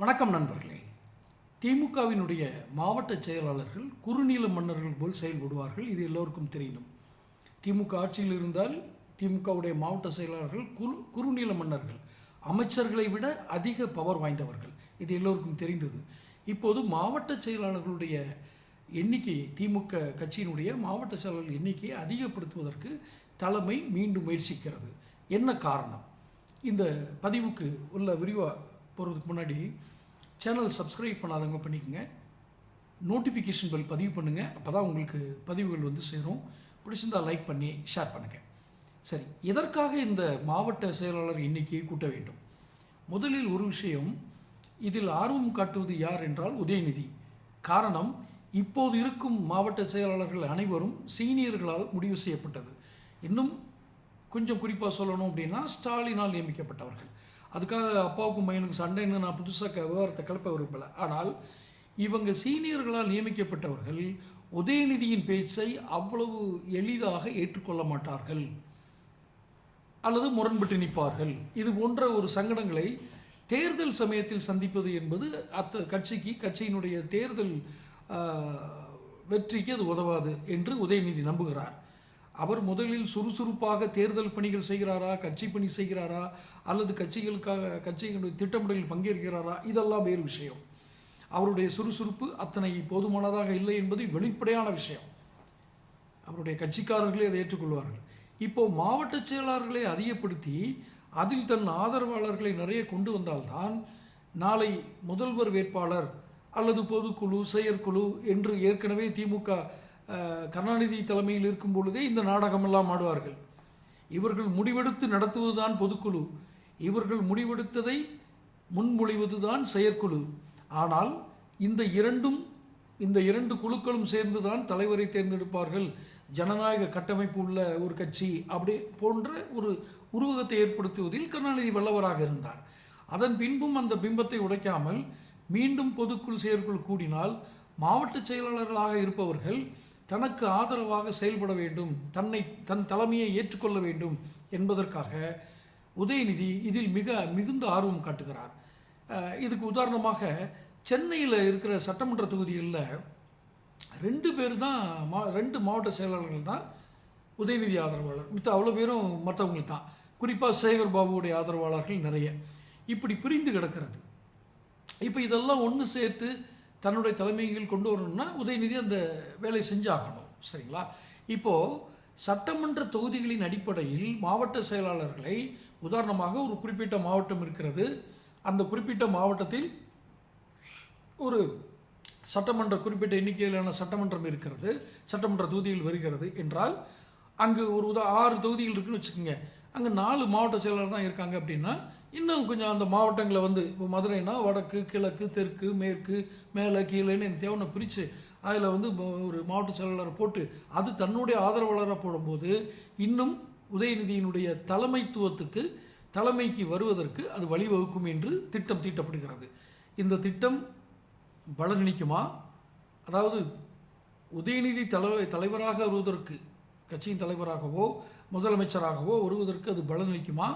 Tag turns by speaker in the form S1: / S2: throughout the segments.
S1: வணக்கம் நண்பர்களே. திமுகவினுடைய மாவட்ட செயலாளர்கள் குறுநீல மன்னர்கள் போல் செயல்படுவார்கள் இது எல்லோருக்கும் தெரியும். திமுக ஆட்சியில் இருந்தால் திமுகவுடைய மாவட்ட செயலாளர்கள் குறு குறுநீள மன்னர்கள் அமைச்சர்களை விட அதிக பவர் வாய்ந்தவர்கள் இது எல்லோருக்கும் தெரிந்தது. இப்போது மாவட்ட செயலாளர்களுடைய எண்ணிக்கையை திமுக கட்சியினுடைய மாவட்ட செயலாளர்கள் எண்ணிக்கையை அதிகப்படுத்துவதற்கு தலைமை மீண்டும் முயற்சிக்கிறது. என்ன காரணம்? இந்த பதிவுக்கு உள்ள விரிவாக போகிறதுக்கு முன்னாடி சேனல் சப்ஸ்கிரைப் பண்ணாதவங்க பண்ணிக்கோங்க. நோட்டிஃபிகேஷன் பெல் பதிவு பண்ணுங்கள் அப்போ தான் உங்களுக்கு பதிவுகள் வந்து சேரும். பிடிச்சிருந்தா லைக் பண்ணி ஷேர் பண்ணுங்கள் சரி எதற்காக இந்த மாவட்ட செயலாளர் எண்ணிக்கையை கூட்ட வேண்டும்? முதலில் ஒரு விஷயம் இதில் ஆர்வம் காட்டுவது யார் என்றால் உதயநிதி. காரணம் இப்போது இருக்கும் மாவட்ட செயலாளர்கள் அனைவரும் சீனியர்களால் முடிவு செய்யப்பட்டது. இன்னும் கொஞ்சம் குறிப்பாக சொல்லணும் அப்படின்னா ஸ்டாலினால் நியமிக்கப்பட்டவர்கள். அதுக்காக அப்பாவுக்கும் பையனுக்கும் சண்டைன்னு நான் புதுசாக விவகாரத்தை கிளப்ப விரும்பல. ஆனால் இவங்க சீனியர்களால் நியமிக்கப்பட்டவர்கள் உதயநிதியின் பேச்சை அவ்வளவு எளிதாக ஏற்றுக்கொள்ள மாட்டார்கள். அல்லது முரண்பட்டு நிற்பார்கள். இது போன்ற ஒரு சங்கடங்களை தேர்தல் சமயத்தில் சந்திப்பது என்பது அத்த கட்சிக்கு கட்சியினுடைய தேர்தல் வெற்றிக்கு அது உதவாது என்று உதயநிதி நம்புகிறார். அவர் முதலில் சுறுசுறுப்பாக தேர்தல் பணிகள் செய்கிறாரா கட்சி பணி செய்கிறாரா அல்லது கட்சிகளுக்காக கட்சிகளுடைய திட்டமிடலில் பங்கேற்கிறாரா? இதெல்லாம் வேறு விஷயம். அவருடைய சுறுசுறுப்பு அத்தனை போதுமானதாக இல்லை என்பது வெளிப்படையான விஷயம். அவருடைய கட்சிக்காரர்களே அதை ஏற்றுக்கொள்வார்கள். இப்போ மாவட்ட செயலாளர்களை அதிகப்படுத்தி அதில் தன் ஆதரவாளர்களை நிறைய கொண்டு வந்தால்தான் நாளை முதல்வர் வேட்பாளர் அல்லது பொதுக்குழு செயற்குழு என்று ஏற்கனவே திமுக கருணாநிதி தலைமையில் இருக்கும் பொழுதே இந்த நாடகமெல்லாம் ஆடுவார்கள். இவர்கள் முடிவெடுத்து நடத்துவதுதான் பொதுக்குழு. இவர்கள் முடிவெடுத்ததை முன்மொழிவதுதான் செயற்குழு. ஆனால் இந்த இரண்டும் இந்த இரண்டு குழுக்களும் சேர்ந்துதான் தலைவரை தேர்ந்தெடுப்பார்கள். ஜனநாயக கட்டமைப்பு உள்ள ஒரு கட்சி அப்படி போன்ற ஒரு உருவகத்தை ஏற்படுத்துவதில் கருணாநிதி வல்லவராக இருந்தார். அதன் பின்பும் அந்த பிம்பத்தை உடைக்காமல் மீண்டும் பொதுக்குழு செயற்குழு கூடினால் மாவட்ட செயலாளர்களாக இருப்பவர்கள் தனக்கு ஆதரவாக செயல்பட வேண்டும் தன்னை தன் தலைமையை ஏற்றுக்கொள்ள வேண்டும் என்பதற்காக உதயநிதி இதில் மிக மிகுந்த ஆர்வம் காட்டுகிறார். இதுக்கு உதாரணமாக சென்னையில் இருக்கிற சட்டமன்ற தொகுதிகளில் ரெண்டு பேர் தான் மா ரெண்டு மாவட்ட செயலாளர்கள் தான் உதயநிதி ஆதரவாளர். மித்த அவ்வளோ பேரும் மற்றவங்களுக்கு தான். குறிப்பாக சேகர் பாபுவுடைய ஆதரவாளர்கள் நிறைய. இப்படி பிரிந்து கிடக்கிறது. இப்போ இதெல்லாம் ஒன்று சேர்த்து தன்னுடைய தலைமையில் கொண்டு வரணும்னா உதயநிதி அந்த வேலையை செஞ்சாகணும். சரிங்களா? இப்போது சட்டமன்ற தொகுதிகளின் அடிப்படையில் மாவட்ட செயலாளர்களை உதாரணமாக ஒரு குறிப்பிட்ட மாவட்டம் இருக்கிறது. அந்த குறிப்பிட்ட மாவட்டத்தில் ஒரு சட்டமன்ற குறிப்பிட்ட எண்ணிக்கையிலான சட்டமன்றம் இருக்கிறது. சட்டமன்ற தொகுதிகள் வருகிறது என்றால் அங்கு ஒரு உதா ஆறு தொகுதிகள் இருக்குன்னு வச்சுக்கோங்க. அங்கே நாலு மாவட்ட செயலாளர் தான் இருக்காங்க அப்படின்னா இன்னும் கொஞ்சம் அந்த மாவட்டங்களை வந்து இப்போ மதுரைனா வடக்கு கிழக்கு தெற்கு மேற்கு மேலே கீழேன்னு இந்த தேவனை பிரித்து அதில் வந்து ஒரு மாவட்ட செயலாளரை போட்டு அது தன்னுடைய ஆதரவாளராக போடும்போது இன்னும் உதயநிதியினுடைய தலைமைத்துவத்துக்கு தலைமைக்கு வருவதற்கு அது வழிவகுக்கும் என்று திட்டம் தீட்டப்படுகிறது. இந்த திட்டம் பலனளிக்குமா? அதாவது உதயநிதி தலை தலைவராக வருவதற்கு கட்சியின் தலைவராகவோ முதலமைச்சராகவோ வருவதற்கு அது பலனளிக்குமா?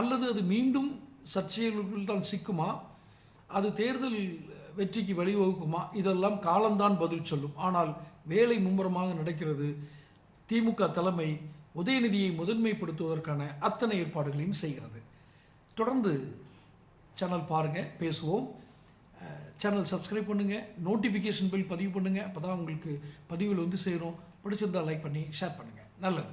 S1: அல்லது அது மீண்டும் சர்ச்சைகளுக்குள் தான் சிக்குமா? அது தேர்தல் வெற்றிக்கு வழிவகுக்குமா? இதெல்லாம் காலம்தான் பதில் சொல்லும். ஆனால் வேலை மும்முரமாக நடக்கிறது. திமுக தலைமை உதயநிதியை முதன்மைப்படுத்துவதற்கான அத்தனை ஏற்பாடுகளையும் செய்கிறது. தொடர்ந்து சேனல் பாருங்கள் பேசுவோம். சேனல் சப்ஸ்கிரைப் பண்ணுங்கள் நோட்டிஃபிகேஷன் பில் பதிவு பண்ணுங்கள் அப்போ தான் உங்களுக்கு பதிவில் வந்து சேரும். பிடிச்சிருந்தா லைக் பண்ணி ஷேர் பண்ணுங்கள் நல்லது.